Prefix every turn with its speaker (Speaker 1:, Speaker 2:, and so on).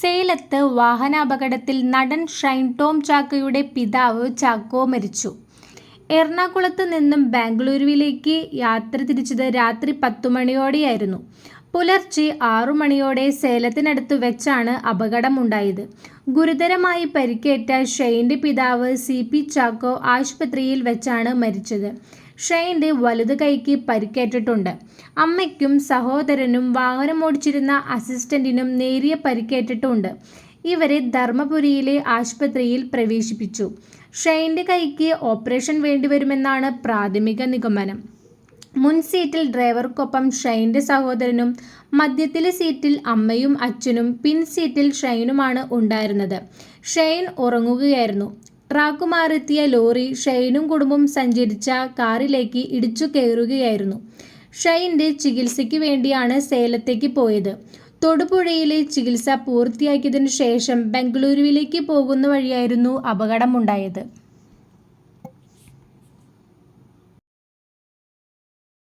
Speaker 1: സേലത്ത് വാഹനാപകടത്തിൽ നടൻ ഷൈൻ ടോം ചാക്കോയുടെ പിതാവ് ചാക്കോ മരിച്ചു. എറണാകുളത്ത് നിന്നും ബാംഗ്ലൂരുവിലേക്ക് യാത്ര തിരിച്ചത് രാത്രി പത്തു മണിയോടെയായിരുന്നു പുലർച്ചെ ആറു മണിയോടെ സേലത്തിനടുത്ത് വെച്ചാണ് അപകടമുണ്ടായത്. ഗുരുതരമായി പരിക്കേറ്റ ഷെയിന്റെ പിതാവ് സി. പി. ചാക്കോ ആശുപത്രിയിൽ വെച്ചാണ് മരിച്ചത്. ഷെയിന്റെ വലതു കൈക്ക് പരിക്കേറ്റിട്ടുണ്ട്. അമ്മയ്ക്കും സഹോദരനും വാഹനമോടിച്ചിരുന്ന അസിസ്റ്റന്റിനും നേരിയ പരിക്കേറ്റിട്ടുണ്ട്. ഇവരെ ധർമ്മപുരിയിലെ ആശുപത്രിയിൽ പ്രവേശിപ്പിച്ചു. ഷൈന്റെ കൈക്ക് ഓപ്പറേഷൻ വേണ്ടിവരുമെന്നാണ് പ്രാഥമിക നിഗമനം. മുൻ സീറ്റിൽ ഡ്രൈവർക്കൊപ്പം ഷെയിന്റെ സഹോദരനും മധ്യത്തിലെ സീറ്റിൽ അമ്മയും അച്ഛനും പിൻ സീറ്റിൽ ഷൈനുമാണ് ഉണ്ടായിരുന്നത്. ഷൈൻ ഉറങ്ങുകയായിരുന്നു. ട്രാക്ക് മാറിയെത്തിയ ലോറി ഷൈനും കുടുംബം സഞ്ചരിച്ച കാറിലേക്ക് ഇടിച്ചു കയറുകയായിരുന്നു ഷെയിന്റെ ചികിത്സയ്ക്ക് വേണ്ടിയാണ് സേലത്തേക്ക് പോയത്. തൊടുപുഴയിലെ ചികിത്സ പൂർത്തിയാക്കിയതിനു ശേഷം ബംഗളൂരുവിലേക്ക് പോകുന്ന വഴിയായിരുന്നു അപകടമുണ്ടായത്.